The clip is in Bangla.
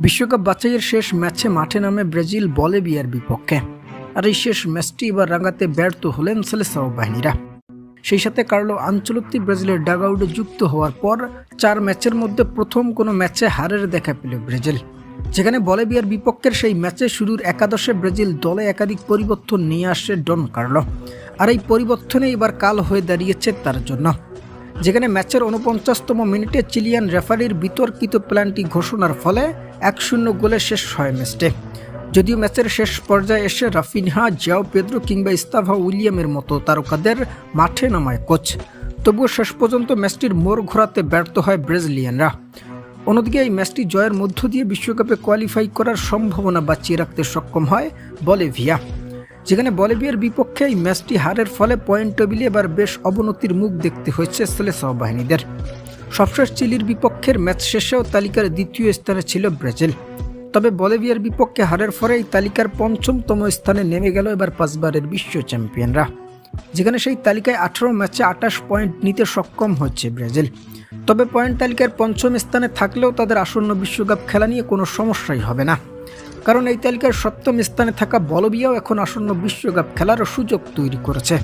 বিশ্বকাপ বাছাইয়ের শেষ ম্যাচে মাঠে নামে ব্রাজিল বলেভিয়ার বিপক্ষে। আর এই শেষ ম্যাচটি এবার রাঙাতে ব্যর্থ হলেন সেলেসাও বাহিনীরা। সেই সাথে কার্লো আঞ্চলত্তি ব্রাজিলের ডাগআউটে যুক্ত হওয়ার পর চার ম্যাচের মধ্যে প্রথম কোনো ম্যাচে হারের দেখা পেল ব্রাজিল। যেখানে বলেভিয়ার বিপক্ষের সেই ম্যাচে শুরুর একাদশে ব্রাজিল দলে একাধিক পরিবর্তন নিয়ে আসে ডন কার্লো। আর এই পরিবর্তনে এবার কাল হয়ে দাঁড়িয়েছে তার জন্য। যেখানে ম্যাচের উনপঞ্চাশতম মিনিটে চিলিয়ান রেফারির বিতর্কিত প্ল্যানটি ঘোষণার ফলে এক শূন্য গোলে শেষ হয় ম্যাচটি। যদিও ম্যাচের শেষ পর্যায়ে এসে রাফিনহা জিয়াও পেদ্রো কিংবা ইস্তাভা উইলিয়ামের মতো তারকাদের মাঠে নামায় কোচ। তবুও শেষ পর্যন্ত ম্যাচটির মোড় ঘোরাতে ব্যর্থ হয় ব্রাজিলিয়ানরা। অন্যদিকে এই ম্যাচটি জয়ের মধ্য দিয়ে বিশ্বকাপে কোয়ালিফাই করার সম্ভাবনা বাঁচিয়ে রাখতে সক্ষম হয় বলেভিয়া। যেখানে বলিভিয়ার বিপক্ষে এই ম্যাচটি হারের ফলে পয়েন্ট টেবিলে এবার বেশ অবনতির মুখ দেখতে হয়েছে সেলেসাও বাহিনীদের সবশেষ চিলির বিপক্ষের ম্যাচ শেষেও তালিকার দ্বিতীয় স্থানে ছিল ব্রাজিল। তবে বলিভিয়ার বিপক্ষে হারের ফলে এই তালিকার পঞ্চমতম স্থানে নেমে গেল এবার পাঁচবারের বিশ্ব চ্যাম্পিয়নরা। যেখানে সেই তালিকায় আঠারো ম্যাচে আটাশ পয়েন্ট নিতে সক্ষম হচ্ছে ব্রাজিল। তবে পয়েন্ট তালিকার পঞ্চম স্থানে থাকলেও তাদের আসন্ন বিশ্বকাপ খেলা নিয়ে কোনো সমস্যাই হবে না। কারণ এই তালিকার সপ্তম স্থানে থাকা বলবিয়াও এখন আসন্ন বিশ্বকাপ খেলার সুযোগ তৈরি করেছে।